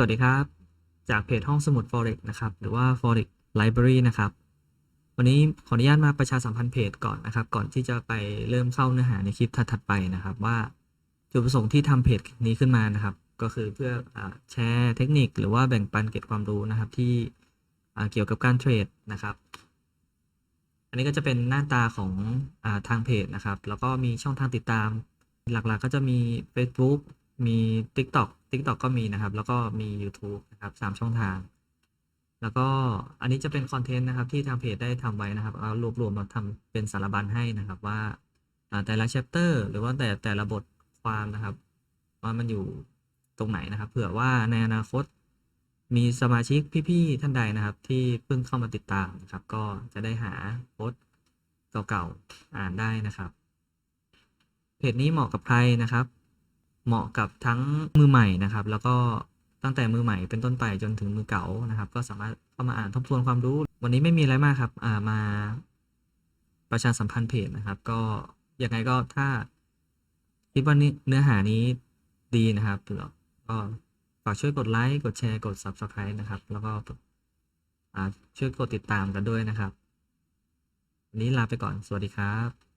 สวัสดีครับ จากเพจห้องสมุด Forex นะครับ หรือว่า Forex Library นะครับ วันนี้ขออนุญาตมาประชาสัมพันธ์เพจก่อนนะครับ ก่อนที่จะไปเริ่มเข้าเนื้อหาในคลิปถัดๆไปนะครับ ว่าจุดประสงค์ที่ทำเพจนี้ขึ้นมานะครับ ก็คือเพื่ออแชร์เทคนิค หรือว่าแบ่งปันเก็บความรู้นะครับ ที่เกี่ยวกับการเทรดนะครับ อันนี้ก็จะเป็นหน้าตาของอาทางเพจนะครับ แล้วก็มีช่องทางติดตาม หลักๆก็จะมี Facebook มี TikTok TikTok ก็มีนะครับ แล้วก็มี YouTube นะครับสามช่องทาง แล้วก็อันนี้จะเป็นคอนเทนต์นะครับที่ทางเพจได้ทำไว้นะครับเอารวบรวมมาทำเป็นสารบัญให้นะครับว่าแต่ละ chapter หรือว่าแต่แต่ละบทความนะครับ ว่ามันอยู่ตรงไหนนะครับเผื่อว่าในอนาคตมีสมาชิกพี่ๆท่านใดนะครับ ที่เพิ่งเข้ามาติดตามนะครับ ก็จะได้หาโพสเก่าๆอ่านได้นะครับ เพจนี้เหมาะกับใครนะครับ เหมาะกับทั้งมือใหม่นะครับ แล้วก็ตั้งแต่มือใหม่เป็นต้นไปจนถึงมือเก่านะครับ ก็สามารถเข้ามาอ่านทบทวนความรู้ วันนี้ไม่มีอะไรมากครับามาประชาสัมพันธ์เพจนะครับ ก็ยังไงก็ถ้าคิดว่านี่เนื้อหานี้ดีนะครับก็ฝากช่วยกดไลค์กดแชร์กด Subscribe นะครับ แล้วก็ช่วยกดติดตามกันด้วยนะครับ วันนี้ลาไปก่อนสวัสดีครับ